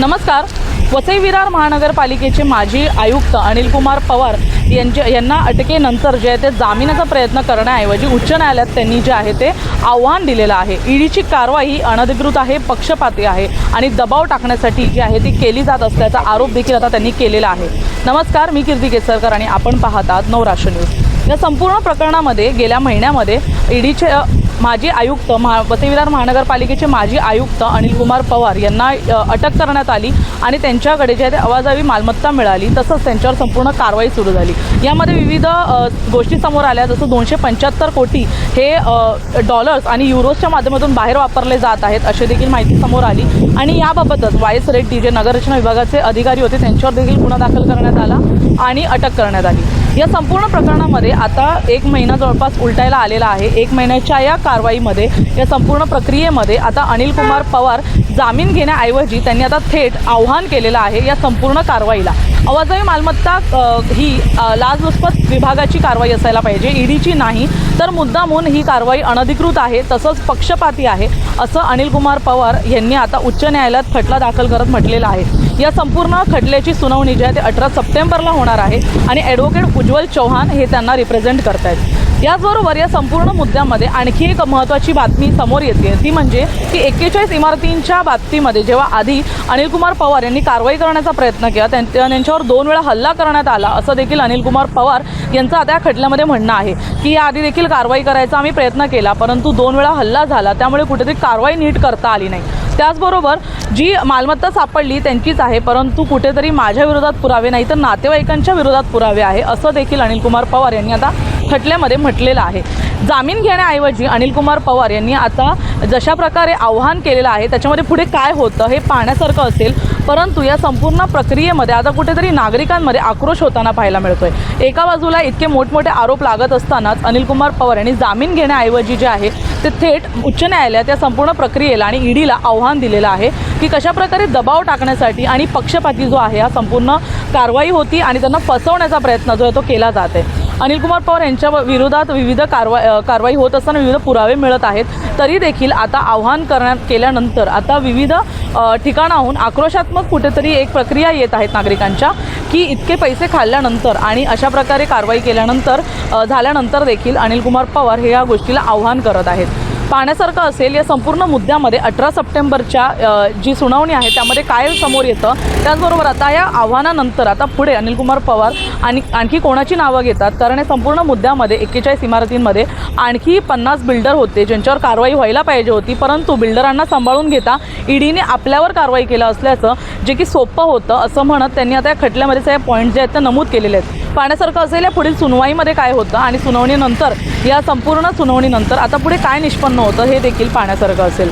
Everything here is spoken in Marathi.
नमस्कार. वसई विरार महानगरपालिकेचे माजी आयुक्त अनिलकुमार पवार यांच्या यांना अटकेनंतर जे आहे ते जामिनाचा प्रयत्न करण्याऐवजी उच्च न्यायालयात त्यांनी जे आहे ते आव्हान दिलेलं आहे. ईडीची कारवाई ही अनधिकृत आहे पक्षपाती आहे आणि दबाव टाकण्यासाठी जी आहे ती केली जात असल्याचा आरोप देखील आता त्यांनी केलेला आहे. नमस्कार मी कीर्ती केसरकर आणि आपण पाहतात नवराष्ट्र न्यूज. या संपूर्ण प्रकरणामध्ये गेल्या महिन्यामध्ये ईडीचे माजी आयुक्त महा वसई विरार महानगरपालिकेचे माजी आयुक्त अनिल कुमार पवार यांना अटक करण्यात आली आणि त्यांच्याकडे जे आहे ते अवाजावी मालमत्ता मिळाली तसंच त्यांच्यावर संपूर्ण कारवाई सुरू झाली. यामध्ये विविध गोष्टी समोर आल्या जसं दोनशे पंच्याहत्तर कोटी हे डॉलर्स आणि युरोजच्या माध्यमातून बाहेर वापरले जात आहेत अशी देखील माहिती समोर आली. आणि याबाबतच वाय एस रेड्डी जे नगररचना विभागाचे अधिकारी होते त्यांच्यावर देखील गुन्हा दाखल करण्यात आला आणि अटक करण्यात आली. या संपूर्ण प्रकरणामध्ये आता एक महिना जवळपास उलटायला आलेला आहे. एक महिन्याच्या या कारवाईमध्ये या संपूर्ण प्रक्रियेमध्ये आता अनिल कुमार पवार जामीन घेण्याऐवजी त्यांनी आता थेट आव्हान केलेलं आहे या संपूर्ण कारवाईला. अवाजवी मालमत्ता ही लाचलुचपत विभागाची कारवाई असायला पाहिजे. ईडीची नाही तर मुद्दामून ही कारवाई अनधिकृत आहे तसंच पक्षपाती आहे असं अनिल कुमार पवार यांनी आता उच्च न्यायालयात खटला दाखल करत म्हटलेलं आहे. या संपूर्ण खटल्याची सुनावणी जी आहे ते अठरा सप्टेंबरला होणार आहे आणि ॲडव्होकेट उज्ज्वल चौहान हे त्यांना रिप्रेझेंट करतायत. याचबरोबर या संपूर्ण मुद्द्यामध्ये आणखी एक महत्त्वाची बातमी समोर येते. ती म्हणजे की एक्केचाळीस इमारतींच्या बाबतीमध्ये जेव्हा आधी अनिल कुमार पवार यांनी कारवाई करण्याचा प्रयत्न केला त्यांच्यावर दोन वेळा हल्ला करण्यात आला असं देखील अनिल कुमार पवार यांचं आता या खटल्यामध्ये म्हणणं आहे. की याआधी देखील कारवाई करायचा आम्ही प्रयत्न केला परंतु दोन वेळा हल्ला झाला त्यामुळे कुठेतरी कारवाई नीट करता आली नाही. त्याचबरोबर जी मालमत्ता सापडली त्यांचीच आहे परंतु कुठेतरी माझ्या विरोधात पुरावे नाही तर नातेवाईकांच्या विरोधात पुरावे आहे असं देखील अनिल कुमार पवार यांनी आता खटल्यामध्ये म्हटलेलं आहे. जामीन घेण्याऐवजी अनिल कुमार पवार यांनी आता जशा प्रकारे आव्हान केलेलं आहे त्याच्यामध्ये पुढे काय होतं हे पाहण्यासारखं असेल परंतु या संपूर्ण प्रक्रियेमध्ये आता कुठेतरी नागरिकांमध्ये आक्रोश होताना पाहायला मिळतोय. एका बाजूला इतके मोठमोठे आरोप लागत असतानाच अनिल कुमार पवार यांनी जामीन घेण्याऐवजी जे आहे ते थेट उच्च न्यायालयात या संपूर्ण प्रक्रियेला आणि ईडीला आव्हान दिलेलं आहे की कशाप्रकारे दबाव टाकण्यासाठी आणि पक्षपाती जो आहे हा संपूर्ण कारवाई होती आणि त्यांना फसवण्याचा प्रयत्न जो आहे तो केला जात आहे. अनिल कुमार पवार यांच्या विरोधात विविध कारवा कारवाई होत असताना विविध पुरावे मिळत आहेत. तरी देखील आता आव्हान करण्यात केल्यानंतर आता विविध ठिकाणाहून आक्रोशात्मक कुठेतरी एक प्रक्रिया येत आहेत नागरिकांच्या की इतके पैसे खाल्ल्यानंतर आणि अशा प्रकारे कारवाई केल्यानंतर झाल्यानंतर देखील अनिल कुमार पवार हे या गोष्टीला आव्हान करत आहेत. पाहण्यासारखं असेल या संपूर्ण मुद्द्यामध्ये अठरा सप्टेंबरच्या जी सुनावणी आहे त्यामध्ये काय समोर येतं. त्याचबरोबर आता या आव्हानानंतर आता पुढे अनिल कुमार पवार आणि आणखी कोणाची नावं घेतात? कारण या संपूर्ण मुद्द्यामध्ये एक्केचाळीस इमारतींमध्ये आणखी पन्नास बिल्डर होते ज्यांच्यावर कारवाई व्हायला पाहिजे होती. परंतु बिल्डरांना सांभाळून घेता ईडीने आपल्यावर कारवाई केलं असल्याचं जे की सोपं होतं असं म्हणत त्यांनी आता या खटल्यामध्ये सगळे पॉईंट जे आहेत ते नमूद केलेले आहेत. पाहण्यासारखं असेल या पुढील सुनवाईमध्ये काय होतं? आणि सुनावणीनंतर या संपूर्ण सुनावणीनंतर आता पुढे काय निष्पन्न होतं हे देखील पाहण्यासारखं असेल.